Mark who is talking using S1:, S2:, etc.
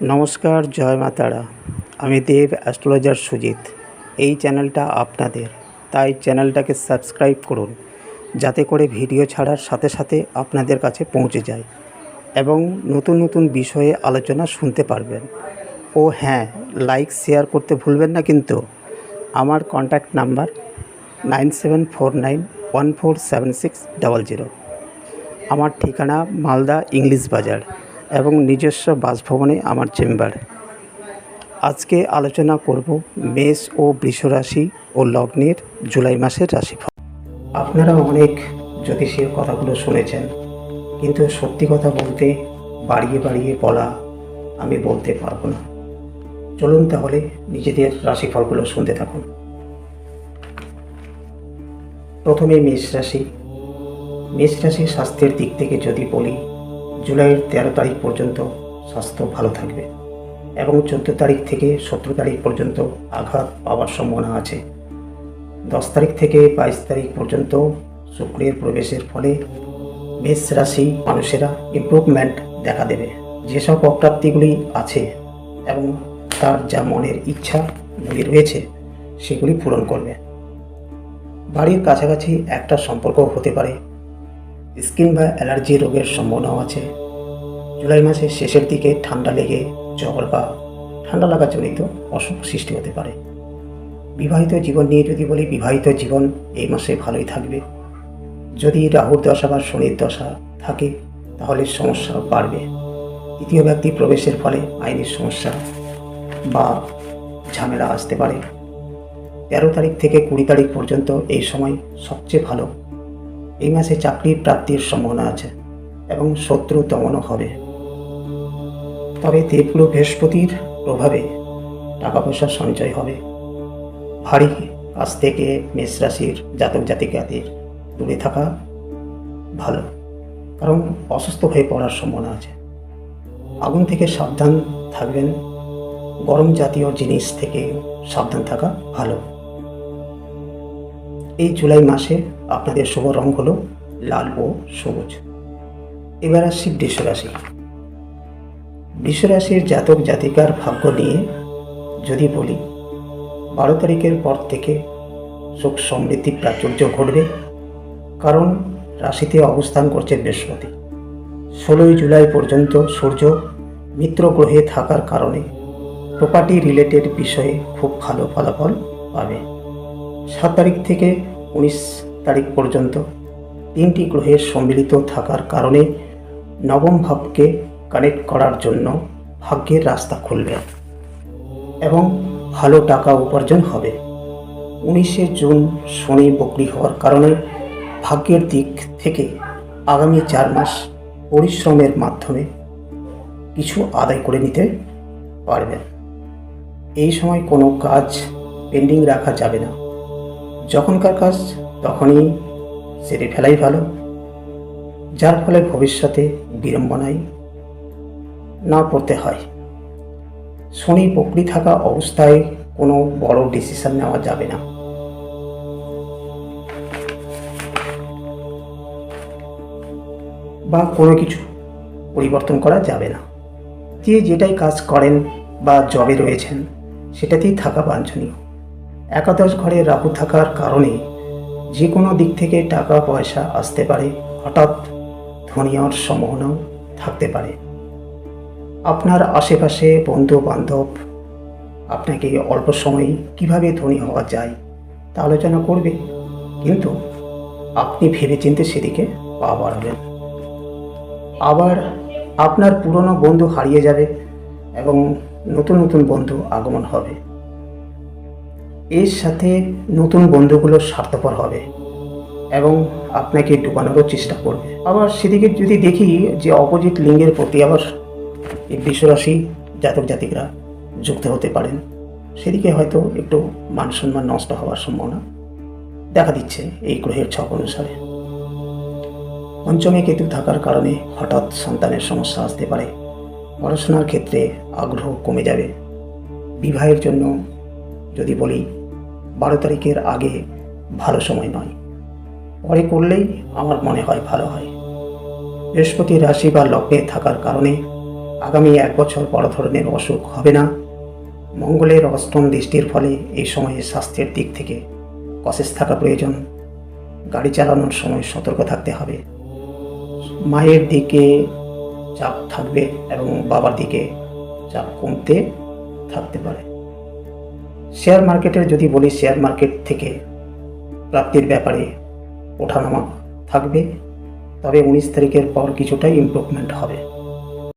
S1: নমস্কার, জয় মা তারা। আমি দেব অ্যাস্ট্রোলজার সুজিত। এই চ্যানেলটা আপনাদের। তাই চ্যানেলটাকে সাবস্ক্রাইব করুন, যাতে করে ভিডিও ছাড়ার সাথে সাথে আপনাদের কাছে পৌঁছে যায় এবং নতুন নতুন বিষয়ে আলোচনা শুনতে পারবেন। ও হ্যাঁ লাইক শেয়ার করতে ভুলবেন না কিন্তু। আমার contact number nine seven four nine one four seven six double zero আমার ঠিকানা মালদা, ইংলিশ বাজার। এবং নিজস্ব বাসভবনে আমার চেম্বার। আজকে আলোচনা করব মেষ ও বৃষরাশি ও লগ্নের জুলাই মাসের রাশিফল। আপনারা অনেক জ্যোতিষীয় কথাগুলো শুনেছেন, কিন্তু সত্যি কথা বলতে বাড়িয়ে বাড়িয়ে বলা আমি বলতে পারব না। চলুন তাহলে নিজেদের রাশিফলগুলো শুনতে থাকুন। প্রথমে মেষ রাশি। মেষ রাশির স্বাস্থ্যের দিক থেকে যদি বলি জুলাইয়ের তেরো তারিখ পর্যন্ত স্বাস্থ্য ভালো থাকবে এবং চোদ্দ তারিখ থেকে সতেরো তারিখ পর্যন্ত আঘাত পাওয়ার সম্ভাবনা আছে। দশ তারিখ থেকে বাইশ তারিখ পর্যন্ত শুক্রের প্রবেশের ফলে মেষ রাশি মানুষেরা ইমপ্রুভমেন্ট দেখা দেবে। যেসব অপ্রাপ্তিগুলি আছে এবং তার যা মনের ইচ্ছা গুলি রয়েছে, সেগুলি পূরণ করবে। বাড়ির কাছাকাছি একটা সম্পর্ক হতে পারে। স্কিন বা অ্যালার্জি রোগের সম্ভাবনাও আছে। জুলাই মাসের শেষের দিকে ঠান্ডা লেগে জ্বর বা ঠান্ডা লাগাজনিত অসুখ সৃষ্টি হতে পারে। বিবাহিত জীবন নিয়ে যদি বলি, বিবাহিত জীবন এই মাসে ভালোই থাকবে। যদি রাহুর দশা বা শনির দশা থাকে, তাহলে সমস্যা বাড়বে। তৃতীয় ব্যক্তি প্রবেশের ফলে আইনের সমস্যা বা ঝামেলা আসতে পারে। তেরো তারিখ থেকে কুড়ি তারিখ পর্যন্ত এই সময় সবচেয়ে ভালো। এই মাসে চাকরি প্রাপ্তির সম্ভাবনা আছে এবং শত্রু দমনও হবে। তবে দেবগুলো বৃহস্পতির প্রভাবে টাকা পয়সা সঞ্চয় হবে। ভারী কাজ থেকে মেষ রাশির জাতক জাতিকাদের দূরে থাকা ভালো, কারণ অসুস্থ হয়ে পড়ার সম্ভাবনা আছে। আগুন থেকে সাবধান থাকবেন। গরম জাতীয় জিনিস থেকে সাবধান থাকা ভালো। এই জুলাই মাসে আপনাদের শুভ রং হলো লাল ও সবুজ। এবার আসছি বৃষরাশি বৃষরাশির জাতক জাতিকার ভাগ্য নিয়ে যদি বলি, বারো তারিখের পর থেকে সুখ সমৃদ্ধি প্রাচুর্য ঘটবে। কারণ রাশিতে অবস্থান করছে বৃহস্পতি। ষোলোই জুলাই পর্যন্ত সূর্য মিত্র গ্রহে থাকার কারণে প্রপার্টি রিলেটেড বিষয়ে খুব ভালো ফলাফল পাবে। সাত তারিখ থেকে উনিশ তারিখ পর্যন্ত তিনটি গ্রহের সম্মিলিত থাকার কারণে নবম ভাবকে কানেক্ট করার জন্য ভাগ্যের রাস্তা খুলবে এবং ভালো টাকা উপার্জন হবে। উনিশে জুন শনি বকরি হওয়ার কারণে ভাগ্যের দিক থেকে আগামী চার মাস পরিশ্রমের মাধ্যমে কিছু আদায় করে নিতে পারবেন। এই সময় কোনো কাজ পেন্ডিং রাখা যাবে না। যখনকার কাজ, তখনই সেরে ফেলাই ভালো। যার ফলে ভবিষ্যতে বিড়ম্বনায় না পড়তে হয়। শনি বকরি থাকা অবস্থায় কোনো বড় ডিসিশন নেওয়া যাবে না। বা কোনো কিছু পরিবর্তন করা যাবে না। যে যেটাই কাজ করেন বা জবে রয়েছেন, সেটাতেই থাকা বাঞ্ছনীয়। একাদশ ঘরে রাহু থাকার কারণে যে কোনো দিক থেকে টাকা পয়সা আসতে পারে, হঠাৎ ধনী হওয়ার সম্ভাবনাও থাকতে পারে। আপনার আশেপাশে বন্ধু বান্ধব আপনাকে অল্প সময়ে কীভাবে ধনী হওয়া যায় তা আলোচনা করবে। কিন্তু আপনি ভেবেচিন্তে সেদিকে পা বাড়াবেন। আবার আপনার পুরনো বন্ধু হারিয়ে যাবে এবং নতুন নতুন বন্ধু আগমন হবে। এর সাথে নতুন বন্ধুগুলো স্বার্থপর হবে এবং আপনাকে ডুবানোরও চেষ্টা করবে। আবার সেদিকে যদি দেখি যে অপোজিট লিঙ্গের প্রতি আবার এই বিশ্বরাশি জাতক জাতিকরা যুক্ত হতে পারেন। সেদিকে হয়তো একটু মান সম্মান নষ্ট হওয়ার সম্ভাবনা দেখা দিচ্ছে এই গ্রহের ছক অনুসারে। পঞ্চমে কেতু থাকার কারণে হঠাৎ সন্তানের সমস্যা আসতে পারে। পড়াশোনার ক্ষেত্রে আগ্রহ কমে যাবে। বিবাহের জন্য যদি বলি, বারো তারিখের আগে ভালো সময় নয়। পরে করলেই আমার মনে হয় ভালো হয়। বৃহস্পতি রাশি বা লগ্নে থাকার কারণে আগামী এক বছর বড় ধরনের অসুখ হবে না। মঙ্গলের অষ্টম দৃষ্টির ফলে এই সময়ে স্বাস্থ্যের দিক থেকে কশেস থাকা প্রয়োজন। গাড়ি চালানোর সময় সতর্ক থাকতে হবে। মায়ের দিকে চাপ থাকবে এবং বাবার দিকে চাপ কমতে থাকতে পারে। শেয়ার মার্কেটের যদি বলি শেয়ার মার্কেট থেকে প্রাপ্তির ব্যাপারে ওঠানামা থাকবে, তবে উনিশ তারিখের পর কিছুটাই ইমপ্রুভমেন্ট হবে।